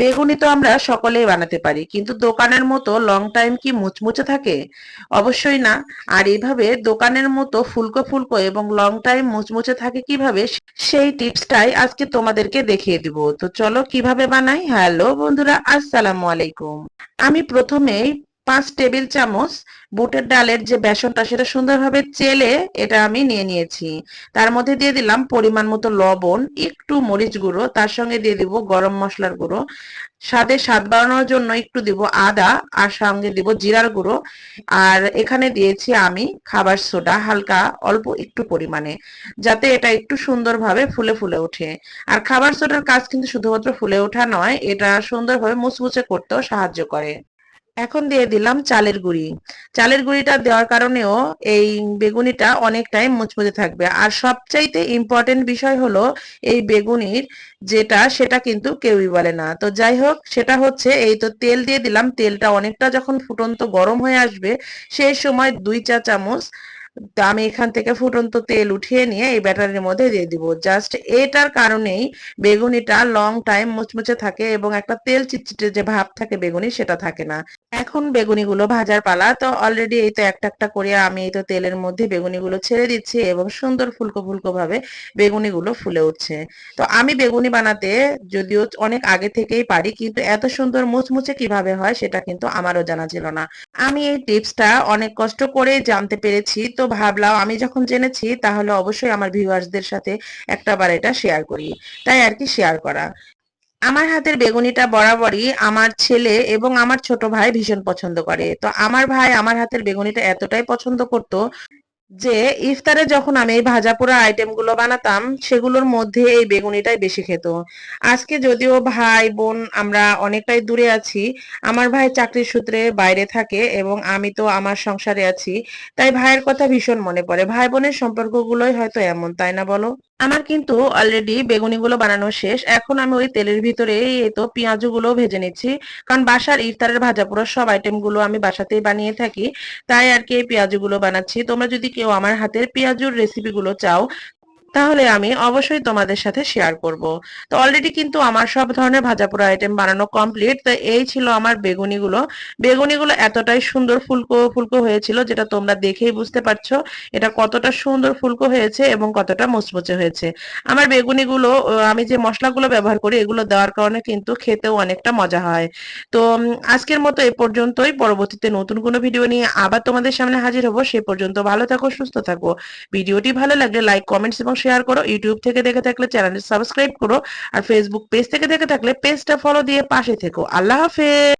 বেগুনি তো আমরা সকলেই বানাতে পারি, কিন্তু দোকানের মতো লং টাইম কি মুচমুচে থাকে? অবশ্যই না। আর এভাবে দোকানের মতো ফুলকো ফুলকো এবং লং টাইম মুচমুচে থাকে কীভাবে, সেই টিপসটাই আজকে তোমাদেরকে দেখিয়ে দিব। তো চলো কীভাবে বানাই? হ্যালো বন্ধুরা, আসসালামু আলাইকুম। আমি প্রথমেই পাঁচ টেবিল চামচ বুটের ডালের যে বেসনটা, সেটা সুন্দরভাবে চেলে এটা আমি নিয়ে নিয়েছি। তার মধ্যে দিয়ে দিলাম পরিমাণ মতো লবণ, একটু মরিচ গুঁড়ো, তার সঙ্গে দিয়ে দিব গরম মশলার গুঁড়ো। স্বাদে স্বাদ বাড়ানোর জন্য একটু দিব আদা, আর সঙ্গে দিব জিরার গুঁড়ো। আর এখানে দিয়েছি আমি খাবার সোডা, হালকা অল্প একটু পরিমাণে, যাতে এটা একটু সুন্দরভাবে ফুলে ফুলে ওঠে। আর খাবার সোডার কাজ কিন্তু শুধুমাত্র ফুলে ওঠা নয়, এটা সুন্দরভাবে মুচমুচে করতেও সাহায্য করে। এখন দিয়ে দিলাম চালের গুঁড়ি। চালের গুঁড়িটা দেওয়ার কারণেও এই বেগুনিটা অনেকটাই মুচমুচে থাকবে। আর সবচাইতে ইম্পর্টেন্ট বিষয় হলো এই বেগুনির যেটা, সেটা কিন্তু কেউই বলে না। তো যাই হোক, সেটা হচ্ছে এই তো তেল দিয়ে দিলাম। তেলটা অনেকটা যখন ফুটন্ত গরম হয়ে আসবে, সেই সময় দুই চা চামচ আমি এখান থেকে ফুটন্ত তেল উঠিয়ে নিয়ে এই ব্যাটারের মধ্যে দিয়ে দিব। জাস্ট এটার কারণেই বেগুনিটা লং টাইম মুচমুচে থাকে এবং একটা তেল চিটচিটে যে ভাব থাকে বেগুনি সেটা থাকে না। এখন বেগুনিগুলো ভাজার পালা। তো অলরেডি এই তো একটা একটা করে আমি এই তো তেলের মধ্যে বেগুনিগুলো ছেড়ে দিচ্ছি এবং সুন্দর ফুলকো ফুলকো ভাবে বেগুনিগুলো ফুলে উঠছে। তো আমি বেগুনি বানাতে যদিও অনেক আগে থেকেই পারি, কিন্তু এত সুন্দর মুচমুচে কীভাবে হয় সেটা কিন্তু আমারও জানা ছিল না। আমি এই টিপসটা অনেক কষ্ট করে জানতে পেরেছি, তো ভাবলাম আমি যখন জেনেছি তাহলে অবশ্যই আমার ভিউয়ার্সদের সাথে একটা বার এটা শেয়ার করি। তাই আর কি শেয়ার করা। আমার হাতের বেগুনিটা বরাবরই আমার ছেলে এবং আমার ছোট ভাই ভীষণ পছন্দ করে। তো আমার ভাই আমার হাতের বেগুনিটা এতটাই পছন্দ করত যে ইফতারে যখন আমি এই ভাজা পোড়া আইটেমগুলো বানাতাম, সেগুলোর মধ্যে এই বেগুনিটাই বেশি খেত। আজকে যদিও ভাই, বোন আমরা অনেকটাই দূরে আছি, আমার ভাই চাকরির সূত্রে বাইরে থাকে এবং আমি তো আমার সংসারে আছি, তাই ভাইয়ের কথা ভীষণ মনে পড়ে। ভাই বোনের সম্পর্কগুলোই হয়তো এমন, তাই না বলো? আমার কিন্তু অলরেডি বেগুনিগুলো বানানো শেষ। এখন আমি ওই তেলের ভিতরে এই তো পেঁয়াজগুলো ভেজে নিচ্ছি। কারণ বাসার ইফতারের ভাজা পোড়া সব আইটেমগুলো আমি বাসাতেই বানিয়ে থাকি, তাই আর কি এই পেঁয়াজগুলো বানাচ্ছি। তোমরা যদি কেউ আমার হাতের পেঁয়াজুর রেসিপি গুলো চাও তাহলে আমি অবশ্যই তোমাদের সাথে শেয়ার করব। তো অলরেডি কিন্তু আমার সব ধরনের ভাজা পোড়া আইটেম বানানো কমপ্লিট তো এই ছিল আমার বেগুনিগুলো। বেগুনিগুলো এতটাই সুন্দর ফুলকো ফুলকো হয়েছিল যেটা তোমরা দেখেই বুঝতে পারছ এটা কতটা সুন্দর ফুলকো হয়েছে এবং কতটা মুচমুচে হয়েছে। আমার বেগুনিগুলো আমি যে মশলাগুলো ব্যবহার করি এগুলো দেওয়ার কারণে কিন্তু খেতেও অনেকটা মজা হয়। তো আজকের মতো এ পর্যন্তই। পরবর্তীতে নতুন কোনো ভিডিও নিয়ে আবার তোমাদের সামনে হাজির হব। সে পর্যন্ত ভালো থাকো, সুস্থ থাকো। ভিডিওটি ভালো লাগলে লাইক কমেন্টস এবং শেয়ার করো ইউটিউব থেকে দেখে থাকলে চ্যানেলটি সাবস্ক্রাইব করো আর ফেসবুক পেজ থেকে দেখে থাকলে পেজটা ফলো দিয়ে পাশে থেকো। আল্লাহ হাফেজ!